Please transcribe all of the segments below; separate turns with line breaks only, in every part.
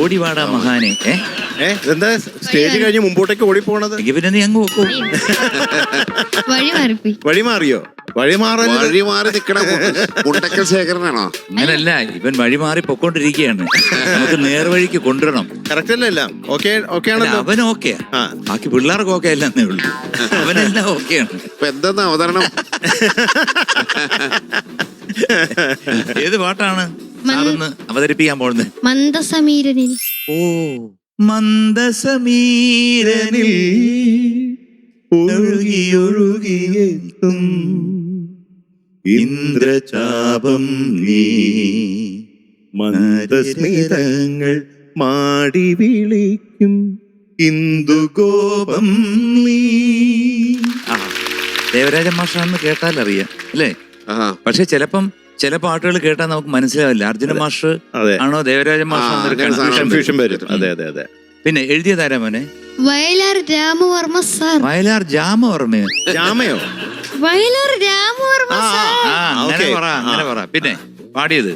ഓടിവാടാ മഹാനെ.
എന്താ സ്റ്റേജ് കഴിഞ്ഞ് മുമ്പോട്ടേക്ക് ഓടി
പോണത് പിന്നെ നീ അങ്ങ് വെക്കൂ
വഴി മാറിപ്പോയി.
വഴി മാറിയോ? വഴി മാറാൻ
വഴി മാറി നിക്കണ മുണ്ടക്കൽ ശേഖരനാണോ?
അങ്ങനല്ല ഇവൻ വഴി മാറി പൊക്കോണ്ടിരിക്കുകയാണ് നമുക്ക് നേർവഴിക്ക് കൊണ്ടുവരണം.
കറക്റ്റ് അല്ലേ എല്ലാം? ഓക്കെ ഓക്കെ ആണല്ലോ.
അവൻ ഓക്കെ
ആ.
ബാക്കി പിള്ളേർക്ക് ഓക്കെ അല്ലെന്നേ ഉള്ളൂ. അവനെല്ലാം ഓക്കെയാണ്
ഇപ്പൊ എന്തെന്ന് അവതരണം?
ഏത് പാട്ടാണ്? സാറിന്ന് അവതരിപ്പിക്കാൻ പോകുന്നത്
മന്ദസമീരനിൽ.
ഓ മന്ദസമീരനിൽ ഇന്ദ്രചാപം നീ
മന്ദസ്മിതങ്ങൾ മാടി വിളിക്കും. ഇന്ദുഗോപം നീ.
ആ, ദേവരാജ മാഷാന്ന് കേട്ടാൽ അറിയാം അല്ലേ?
ആ
പക്ഷെ ചിലപ്പം ചില പാട്ടുകൾ കേട്ടാൽ നമുക്ക് മനസ്സിലാവില്ല. അർജുന മാഷ് ആണോ ദേവരാജ മാഷ്
അതെ അതെ അതെ.
പിന്നെ എഴുതിയതാരാ മോനെ?
വയലാർ രാമവർമ്മ സാർ.
വയലാർ ജാമ
രാമയോ?
വയലാർ രാമവർമ്മ
അങ്ങനെ പറ അങ്ങനെ പറ. പിന്നെ പാടിയത്?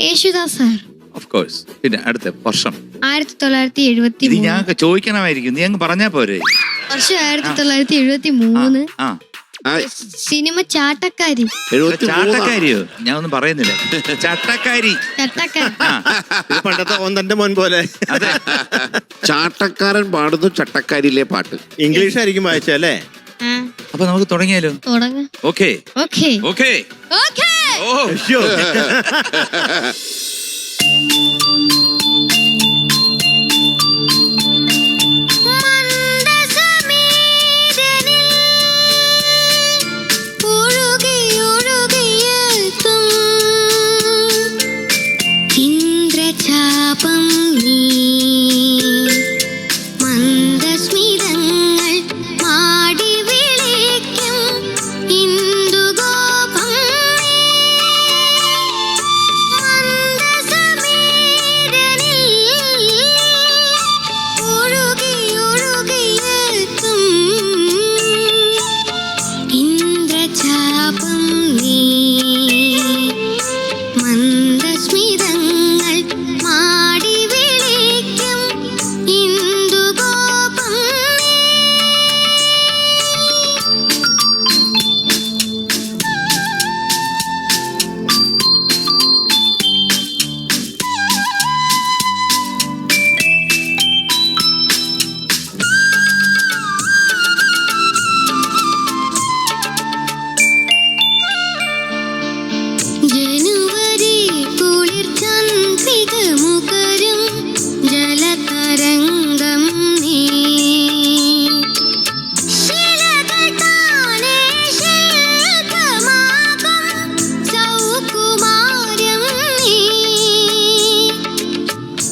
യേശുദാസ് സാർ.
ഓഫ് കോഴ്സ് പിന്നെ അടുത്ത വർഷം.
ആയിരത്തി തൊള്ളായിരത്തി എഴുപത്തി
ഇത് ഞങ്ങൾക്ക് ചോദിക്കണമായിരിക്കും. നീ അങ്ങ് പറഞ്ഞാ പോരെ.
വർഷം ആയിരത്തി തൊള്ളായിരത്തി എഴുപത്തി മൂന്ന്
ആ,
സിനിമ ചാട്ടക്കാരി.
ചാട്ടക്കാരിയോ? ഞാൻ ഒന്നും പറയുന്നില്ല. ചട്ടക്കാരി.
ചട്ടക്കാരി.
ആ.
ഇത് പണ്ടത്തെ ഒന്നന്റെ മോൻ പോലെ.
അതെ.
ചാട്ടക്കാരൻ പാടുന്നു ചട്ടക്കാരിയിലെ പാട്ട്.
ഇംഗ്ലീഷ് ആയിരിക്കും വായിച്ചല്ലേ
ആ.
അപ്പൊ നമുക്ക് തുടങ്ങിയാലോ?
തുടങ്ങ.
ഓക്കെ.
ഓക്കെ.
ഓക്കെ.
ഓക്കെ.
ഓ.
അയ്യോ.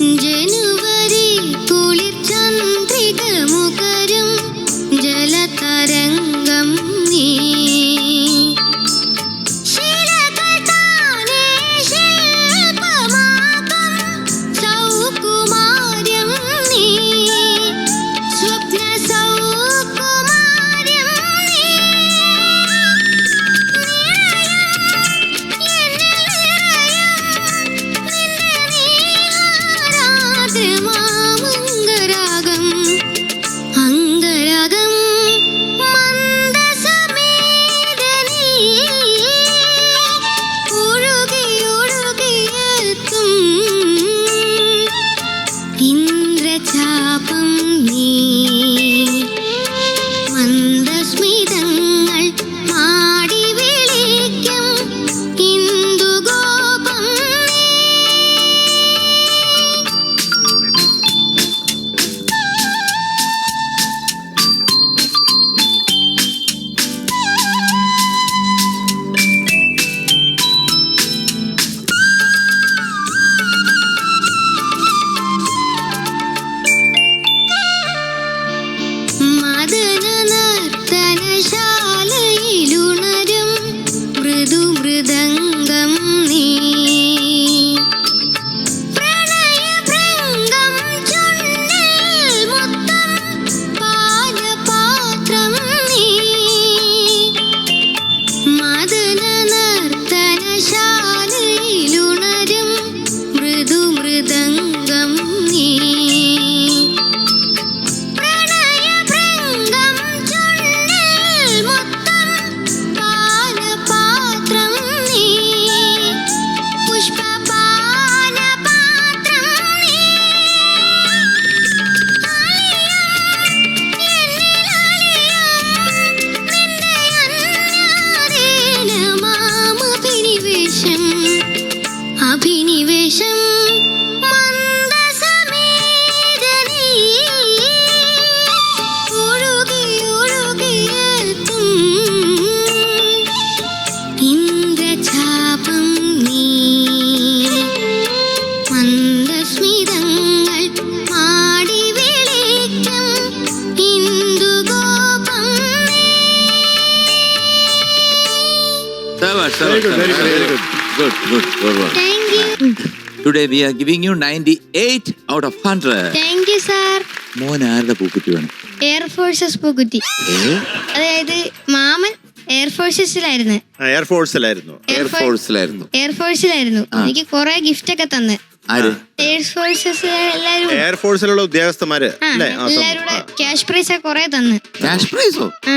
जिन
Very good, very good, very
shabash. Good, good, good one.
Thank you
Today we are giving you 98 out of 100.
Thank you sir
മോൻ ആരുടെ പൂക്കുറ്റി വേണം?
എയർഫോഴ്സസ് പൂക്കുറ്റി. അതായത് മാമൻ എയർഫോഴ്സസിലായിരുന്നു
എയർഫോഴ്സിലായിരുന്നു
എയർഫോഴ്സിലായിരുന്നു
എയർഫോഴ്സിലായിരുന്നു എനിക്ക് കുറെ ഗിഫ്റ്റ് ഒക്കെ തന്ന്.
ആര്?
എയർഫോഴ്സസ് എല്ലാരും
എയർഫോഴ്സിലുള്ള ഉദ്യോഗസ്ഥന്മാര്
ആ
അല്ലേ? ആ,
എല്ലാരും കൂടെ. ക്യാഷ് പ്രൈസ് ഒക്കെ കുറെ തന്ന്.
ക്യാഷ് പ്രൈസോ
ആ.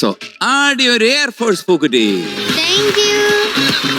സോ ആടി ഒരു എയർഫോഴ്സ് പൂക്കുറ്റി.
Thank you